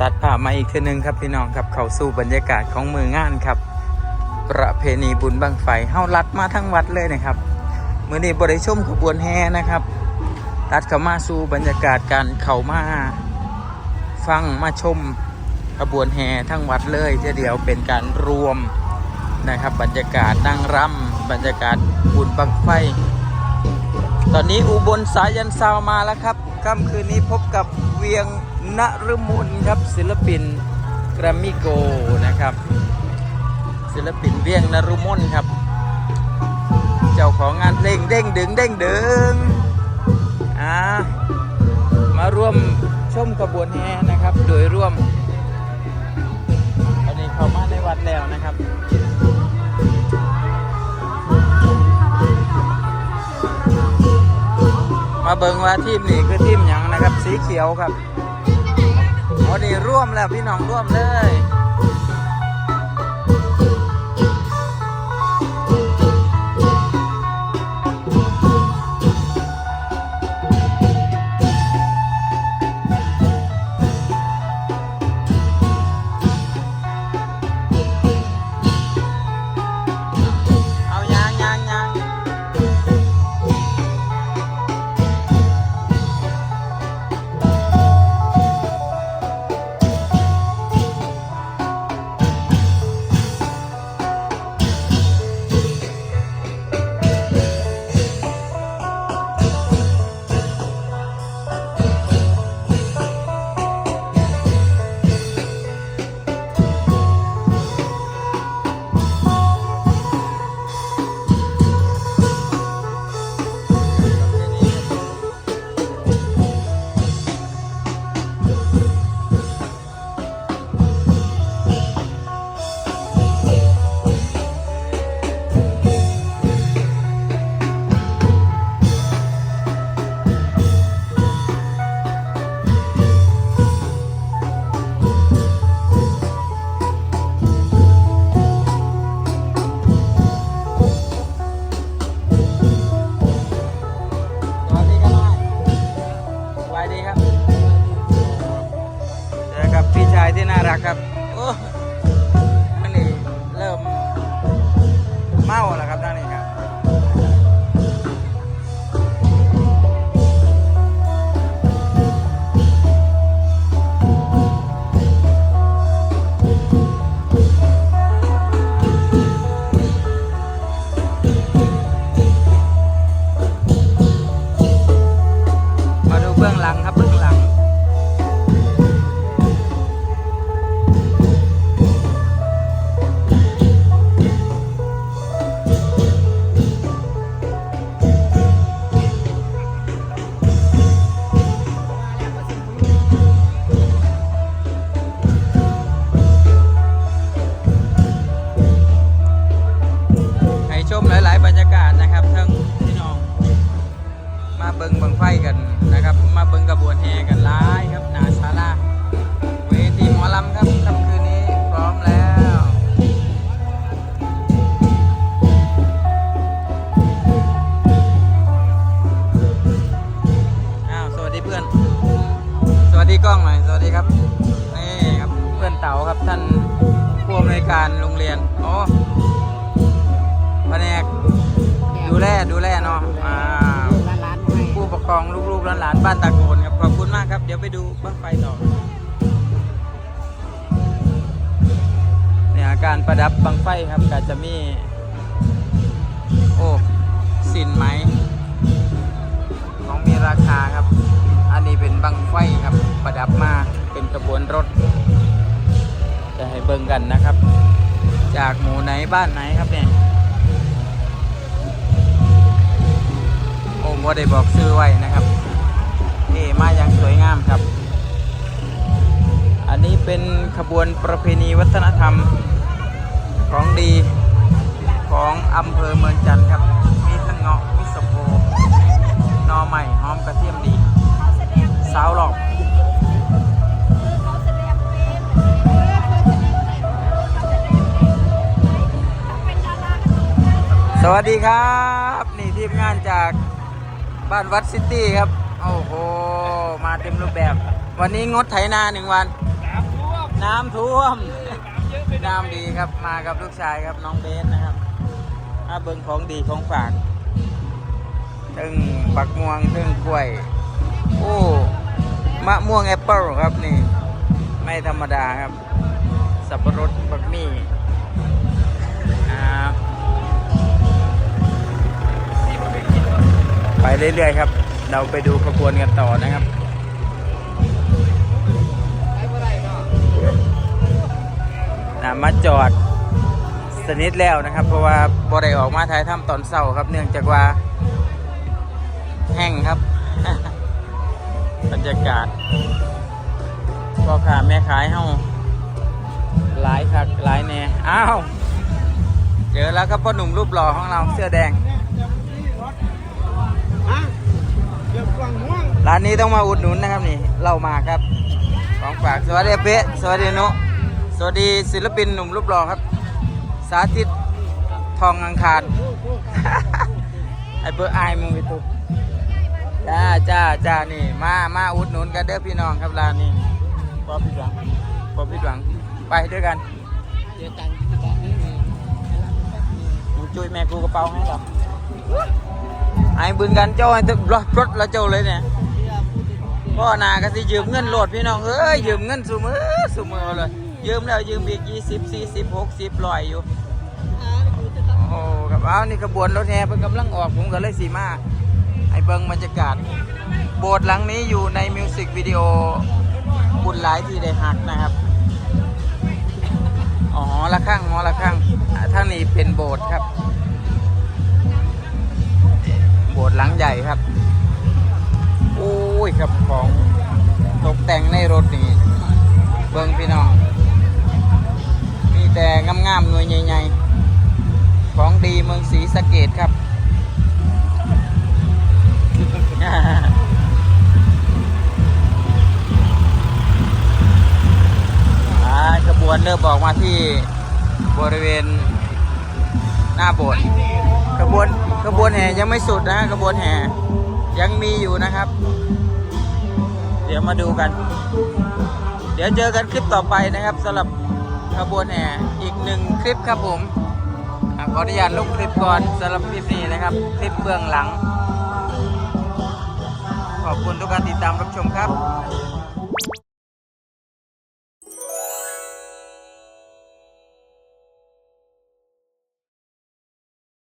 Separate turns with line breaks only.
ตัดภาพมาอีกทีหนึงครับพี่น้องครับเข้าสู่บรรยากาศของมืองานครับ ประเพณีบุญบังไฟเฮาลัดมาทั้งวัดเลยนะครับมื้อนี้บ่ได้ชมขบวนแห่นะครับตัดเข้ามาสู่บรรยากาศการเข้ามาฟังมาชมขบวนแห่ทั้งวัดเลยทีเดียวเป็นการรวมนะครับบรรยากาศนั่งรำบรรยากาศบุญบังไฟ ตอนนี้อุบลสายันซาวมาแล้วครับ ค่ำคืนนี้พบกับเวียงนฤมุลครับศิลปินแกรมมี่โกนะครับ ศิลปินเวียงนฤมุลครับ เจ้าของงานเพลงเด้งดึงเด้งดึงอ่ามาร่วมชมขบวนแห่นะครับ โดยร่วมตอนนี้เขามาในวัดแล้วนะครับ มาเบิงว่าทีมนี่คือทีมหยังนะครับ สีเขียวครับอ๋อนี่ร่วมแล้วพี่น้องร่วมเลย ครับ โอ้ท่านนี่เริ่มเมาแล้วครับท่านนี่ครับมาดูเบื้องหลังครับ บิงบังไฟกันนะครับ มาเบิงกระบวนแห่กันหลายครับนาศาลาเวทีหมอลำครับค่ำคืนนี้พร้อมแล้วอ้าวสวัสดีเพื่อน สวัสดีกล้องหน่อยสวัสดีครับนี่ครับเพื่อนเต๋าครับท่านผู้อำนวยการโรงเรียนอ๋อแผนกดูแลดูแลเนาะอ่า ครองลูกๆหลานๆบ้านตาโกนครับขอบคุณมากครับเดี๋ยวไปดูบ้างไฟต่อเนี่ยการประดับบังไฟครับก็จะมี โอ้สินไหมของมีราคาครับ อันนี้เป็นบังไฟครับประดับมาเป็นกระบวนรถ จะให้เบิ่งกันนะครับ จากหมู่ไหนบ้านไหนครับเนี่ย โอ้โมได้บอกชื่อไว้นะครับเอมาอย่างสวยงามครับ อันนี้เป็นขบวนประเพณีวัฒนธรรมของดีของอำเภอเมืองจันทร์ครับ มีทั้งเงาะมีสโพนอใหม่หอมกระเทียมดี สาวหลอกสวัสดีครับ นี่ทีมงานจาก บ้านวัดซิตี้ครับ โอ้โห มาเต็มรูปแบบ วันนี้งดไถนาหนึ่งวัน น้ำท่วม น้ำดีครับ มากับลูกชายครับน้องเบสนะครับมาเบิ่งของดีของฝากถึงปักม่วงถึงกล้วย โอ้ มะม่วงแอปเปิลครับนี่ ไม่ธรรมดาครับ สับปะรดบักมี่ เรื่อยๆครับ เราไปดูขบวนกันต่อนะครับนะมาจอดสนิทแล้วนะครับ เพราะว่าบ่ได้ออกมาถ่ายทำตอนเช้าครับ เนื่องจากว่าแห้งครับ บรรยากาศพ่อค้าแม่ขายเฮาหลายคักหลายแน่อ้าว เจอแล้วครับพ่อหนุ่มรูปหล่อของเราเสื้อแดงานนี้ต้องมาอุดหนุนนะครับนี่เล่ามาครับของฝากสวัสดีเป๊ะสวัสดีนุสวัสดีศิลปินหนุ่มรูปหล่อครับ สาธิตทองอังคารไอเบอร์ไอมึงไปตุกจ้าจ้าจ้านี่ มามาอุดหนุนกันเด้อพี่น้องครับร้านนี้พอผิดหวังพอผิดหวังไปด้วยกันมึงช่วยแม่กูกระเป๋าให้หรอไอ้บึนกันเจ้าให้ตึกรถรถแล้วเจ้าเลยเนี่ย พ่อนาก็สิยืมเงินโหลดพี่น้องเอ้ยยืมเงินสุมือสุมือเลยยืมแล้วยืมอีกยี่สิบสี่สิบหกสิบลอยอยู่โอ้โหครับเอานี่ขบวนรถแห่เพิ่งกำลังออกผมก็เลยสีมาไอ้เบิงบรรยากาศ โบสถ์หลังนี้อยู่ในมิวสิกวิดีโอบุญหลายที่ได้หักนะครับอ๋อละข้างหอละข้างอ่านี้เป็นโบสถ์ครับ โบสถ์หลังใหญ่ครับ ยครับของตกแต่งในรถนี่เบิ้งพี่น้อง มีแต่งามๆหน่วยใหญ่ๆ ของดีเมืองศรีสะเกดครับขบวนเริ่มบอกมาที่บริเวณหน้าโบสถ์ขบวนขบวนแห่ยังไม่สุดนะฮะขบวนแห่ยังมีอยู่นะครับ ดี๋ยวมาดูกัน เดี๋ยวเจอกันคลิปต่อไปนะครับสำหรับขบวนแห่อีกหนึ่งคลิปครับผมขออนุญาตลงคลิปก่อนสำหรับคลิปนี้นะครับ คลิปเบื้องหลัง ขอบคุณทุกการติดตามรับชมครับ